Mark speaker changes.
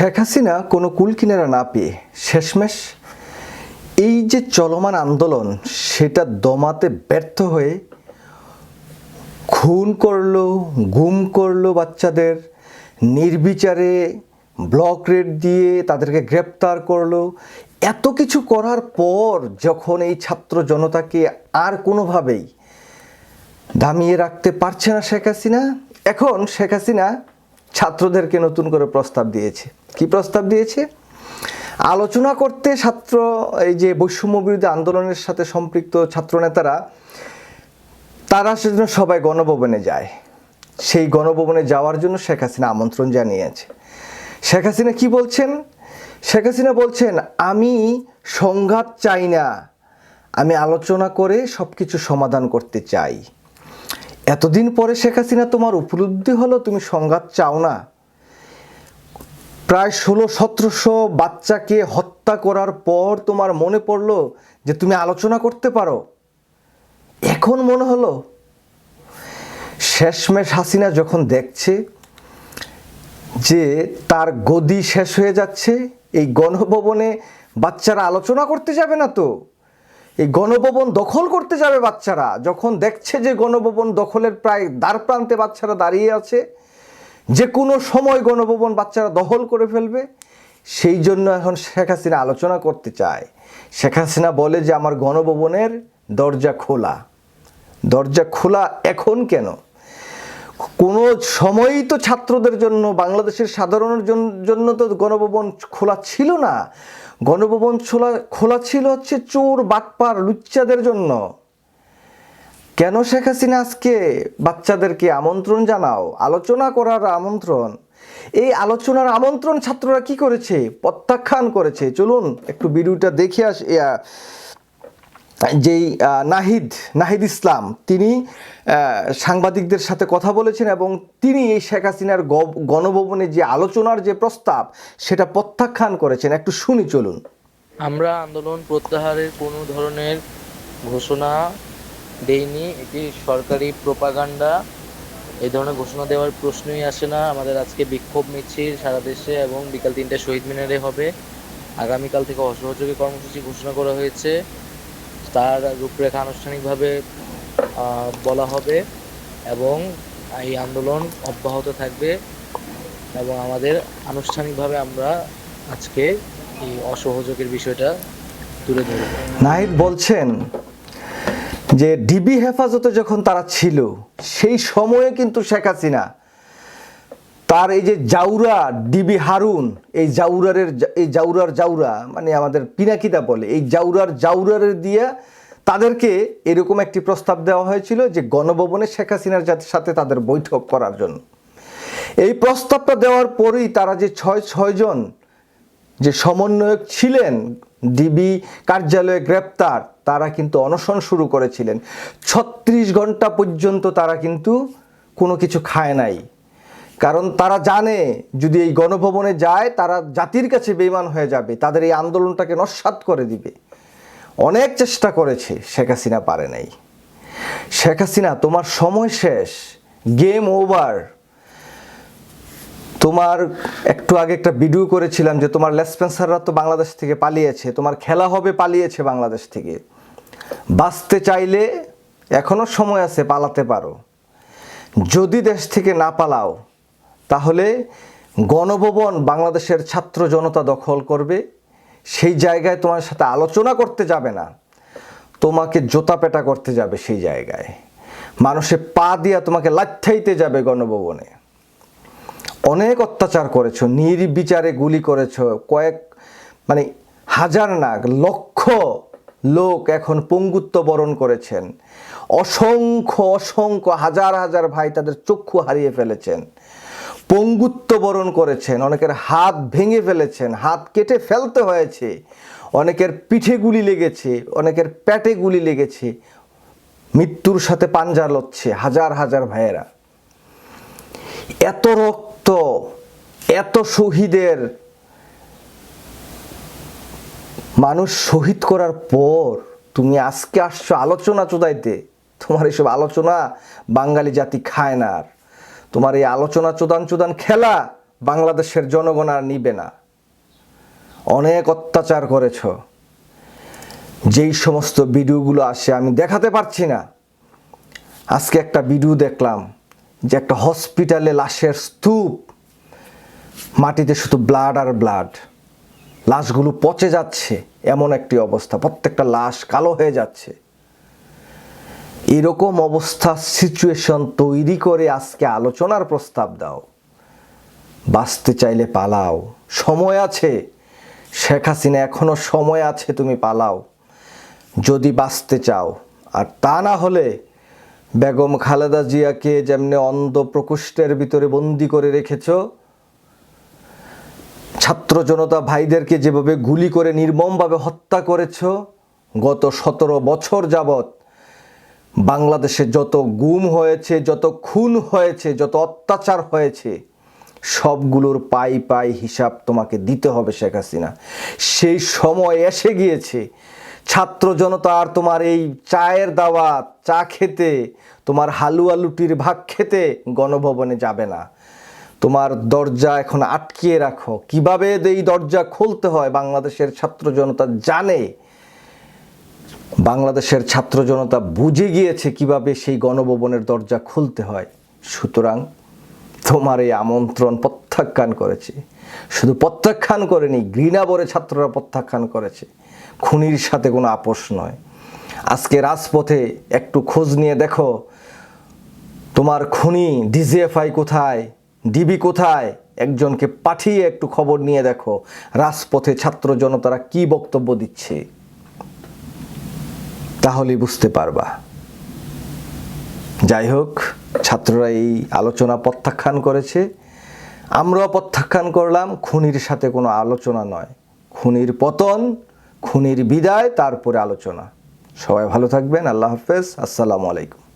Speaker 1: শেখ হাসিনা কোনো কুল কিনারা না পেয়ে শেষমেশ এই যে চলমান আন্দোলন, সেটা দমাতে ব্যর্থ হয়ে খুন করল, গুম করল বাচ্চাদের, নির্বিচারে ব্লক রেড দিয়ে তাদেরকে গ্রেপ্তার করল। এত কিছু করার পর যখন এই ছাত্র জনতাকে আর কোনোভাবেই দামিয়ে রাখতে পারছে না শেখ হাসিনা, এখন শেখ হাসিনা ছাত্রদেরকে নতুন করে প্রস্তাব দিয়েছে। কি প্রস্তাব দিয়েছে? আলোচনা করতে ছাত্র, এই যে বৈষম্য বিরোধী আন্দোলনের সাথে সম্পৃক্ত ছাত্রনেতারা, তারা সেজন্য সবাই গণভবনে যায়। সেই গণভবনে যাওয়ার জন্য শেখ হাসিনা আমন্ত্রণ জানিয়েছে। শেখ হাসিনা কি বলছেন? শেখ হাসিনা বলছেন, আমি সংঘাত চাই না। আমি আলোচনা করে সব কিছু সমাধান করতে চাই। এতদিন পরে শেখ হাসিনা তোমার উপলব্ধি হলো, তুমি সংঘাত চাও না। প্রায় ষোলো সতেরোশো বাচ্চাকে হত্যা করার পর তোমার মনে পড়ল যে তুমি আলোচনা করতে পারো। এখন মনে হলো, শেষমেশ হাসিনা যখন দেখছে যে তার গদি শেষ হয়ে যাচ্ছে, এই গণভবনে বাচ্চারা আলোচনা করতে যাবে না তো। এই গণভবন দখল করতে যাবে বাচ্চারা। যখন দেখছে যে গণভবন দখলের প্রায় দ্বার প্রান্তে বাচ্চারা দাঁড়িয়ে আছে, যে কোনো সময় গণভবন বাচ্চারা দখল করে ফেলবে, সেই জন্য এখন শেখ হাসিনা আলোচনা করতে চায়। শেখ হাসিনা বলে যে, আমার গণভবনের দরজা খোলা। দরজা খোলা এখন কেন? কোনো সময়ই তো ছাত্রদের জন্য, বাংলাদেশের সাধারণের জন্য তো গণভবন খোলা ছিল না। গণভবন খোলা খোলা ছিল হচ্ছে চোর, বাটপার, লুচ্চাদের জন্য। কেন শেখ হাসিনা আজকে বাচ্চাদেরকে আমন্ত্রণ জানাও? আলোচনা করার আমন্ত্রণ। এই আলোচনার আমন্ত্রণ ছাত্ররা কি করেছে? প্রত্যাখ্যান করেছে। চলুন, একটু ভিডিওটা দেখে আস যেই নাহিদ নাহিদ ইসলাম, তিনি সাংবাদিকদের সাথে কথা বলেছেন এবং তিনি এই শেখ হাসিনার গণভবনে যে আলোচনার যে প্রস্তাব, সেটা প্রত্যাখ্যান করেছেন। একটু শুনি, চলুন।
Speaker 2: আমরা আন্দোলন প্রত্যাহারের কোনো ধরনের ঘোষণা দেইনি। এটি সরকারি প্রোপাগান্ডা। এই ধরনের ঘোষণা দেওয়ার প্রশ্নই আসে না। আমাদের আজকে বিক্ষোভ মিছিল সারা দেশে এবং বিকাল তিনটে শহীদ মিনারে হবে। আগামীকাল থেকে অসহযোগী কর্মসূচি ঘোষণা করা হয়েছে। তার রূপরেখা আনুষ্ঠানিকভাবে বলা হবে এবং এই আন্দোলন অব্যাহত থাকবে এবং আমাদের আনুষ্ঠানিকভাবে আমরা আজকে এই অসহযোগের বিষয়টা তুলে ধরব।
Speaker 1: নাহিদ বলছেন যে ডিবি হেফাজতে যখন তারা ছিল, সেই সময়ে কিন্তু শেখ হাসিনা তার এই যে জাউরা, ডিবি হারুন, এই জাউরারের এই জাউরার জাউরা মানে আমাদের পিনাকিদা বলে, এই জাউরার জাউরারের দিয়ে তাদেরকে এরকম একটি প্রস্তাব দেওয়া হয়েছিল যে গণভবনে শেখ হাসিনার সাথে তাদের বৈঠক করার জন্য। এই প্রস্তাবটা দেওয়ার পরেই তারা যে ছয় ছয়জন যে সমন্বয়ক ছিলেন, ডিবি কার্যালয়ে গ্রেপ্তার, তারা কিন্তু অনশন শুরু করেছিলেন। ছত্রিশ ঘণ্টা পর্যন্ত তারা কিন্তু কোনো কিছু খায় নাই। কারণ তারা জানে, যদি এই গণভবনে যায়, তারা জাতির কাছে বেইমান হয়ে যাবে, তাদের এই আন্দোলনটাকে নস্বাত করে দিবে। অনেক চেষ্টা করেছে, শেখ হাসিনা পারে নাই। শেখ হাসিনা, তোমার সময় শেষ, গেম ওভার। তোমার একটু আগে একটা ভিডিও করেছিলাম যে তোমার লেসপেন্সাররা তো বাংলাদেশ থেকে পালিয়েছে, তোমার খেলা হবে পালিয়েছে বাংলাদেশ থেকে। বাঁচতে চাইলে এখনও সময় আছে, পালাতে পারো। যদি দেশ থেকে না পালাও তাহলে গণভবন বাংলাদেশের ছাত্র জনতা দখল করবে, সেই জায়গায় তোমার সাথে আলোচনা করতে যাবে না, তোমাকে জোতা পেটা করতে যাবে সেই জায়গায়। মানুষে পা দিয়া তোমাকে লাচ্ছাইতে যাবে গণভবনে। অনেক অত্যাচার করেছ, নির্বিচারে গুলি করেছ, কয়েক মানে হাজার না, লক্ষ লোক এখন পঙ্গুত্ব বরণ করেছেন। অসংখ্য অসংখ্য, হাজার হাজার ভাই তাদের চক্ষু হারিয়ে ফেলেছেন। পঙ্গুত্ব বরণ করেছেন, অনেকের হাত ভেঙে ফেলেছেন, হাত কেটে ফেলতে হয়েছে, অনেকের পিঠে গুলি লেগেছে, অনেকের পেটে গুলি লেগেছে, মৃত্যুর সাথে পাঞ্জা লচ্ছে হাজার হাজার ভাইয়েরা। এত রক্ত, এত শহীদের, মানুষ শহীদ করার পর তুমি আজকে আসছো আলোচনা চোদাইতে, তোমার এসব আলোচনা বাঙালি জাতি খায় না আর। তোমার এই আলোচনা চোদান চোদান খেলা বাংলাদেশের জনগণ আর নিবে না। অনেক অত্যাচার করেছ। যেই সমস্ত ভিডিওগুলো আসে আমি দেখাতে পারছি না। আজকে একটা ভিডিও দেখলাম যে একটা হসপিটালে লাশের স্তূপ, মাটিতে শুধু ব্লাড আর ব্লাড লাশগুলো পচে যাচ্ছে, এমন একটি অবস্থা। প্রত্যেকটা লাশ কালো হয়ে যাচ্ছে। এরকম অবস্থা সিচুয়েশন তৈরি করে আজকে আলোচনার প্রস্তাব দাও। বাঁচতে চাইলে পালাও। সময় আছে। শেখ হাসিনা এখনও সময় আছে তুমি পালাও। যদি বাঁচতে চাও। আর তা না হলে বেগম খালেদা জিয়াকে যেমনি অন্ধ প্রকোষ্ঠের ভিতরে বন্দি করে রেখেছ, ছাত্র জনতা ভাইদেরকে যেভাবে গুলি করে নির্মমভাবে হত্যা করেছ, গত সতেরো বছর যাবত বাংলাদেশে যত গুম হয়েছে, যত খুন হয়েছে, যত অত্যাচার হয়েছে, সবগুলোর পাই পাই হিসাব তোমাকে দিতে হবে শেখ হাসিনা। সেই সময় এসে গিয়েছে, ছাত্র জনতা আর তোমার এই চায়ের দাওয়াত চা খেতে, তোমার হালুয়া লুটির ভাগ খেতে গণভবনে যাবে না। তোমার দরজা এখন আটকিয়ে রাখো। কীভাবে এই দরজা খুলতে হয় বাংলাদেশের ছাত্র জনতা জানে। বাংলাদেশের ছাত্র জনতা বুঝে গিয়েছে কীভাবে সেই গণভবনের দরজা খুলতে হয়। সুতরাং তোমার এই আমন্ত্রণ প্রত্যাখ্যান করেছে। শুধু প্রত্যাখ্যান করেনি ঘৃণা ছাত্ররা প্রত্যাখ্যান করেছে। খুনির সাথে কোনো আপোষ নয়। আজকে রাজপথে একটু খোঁজ নিয়ে দেখো। তোমার খুনি ডিজিএফআই কোথায়, ডিবি কোথায়? একজনকে পাঠিয়ে একটু খবর নিয়ে দেখো। রাজপথে ছাত্র জনতারা কি বক্তব্য দিচ্ছে? তাহলেই বুঝতে পারবা। যাই হোক ছাত্ররা এই আলোচনা প্রত্যাখ্যান করেছে। আমরাও প্রত্যাখ্যান করলাম, খুনির সাথে কোনো আলোচনা নয়। খুনির পতন, খুনির বিদায়, তারপরে আলোচনা। সবাই ভালো থাকবেন, আল্লাহ হাফেজ, আসসালামু আলাইকুম।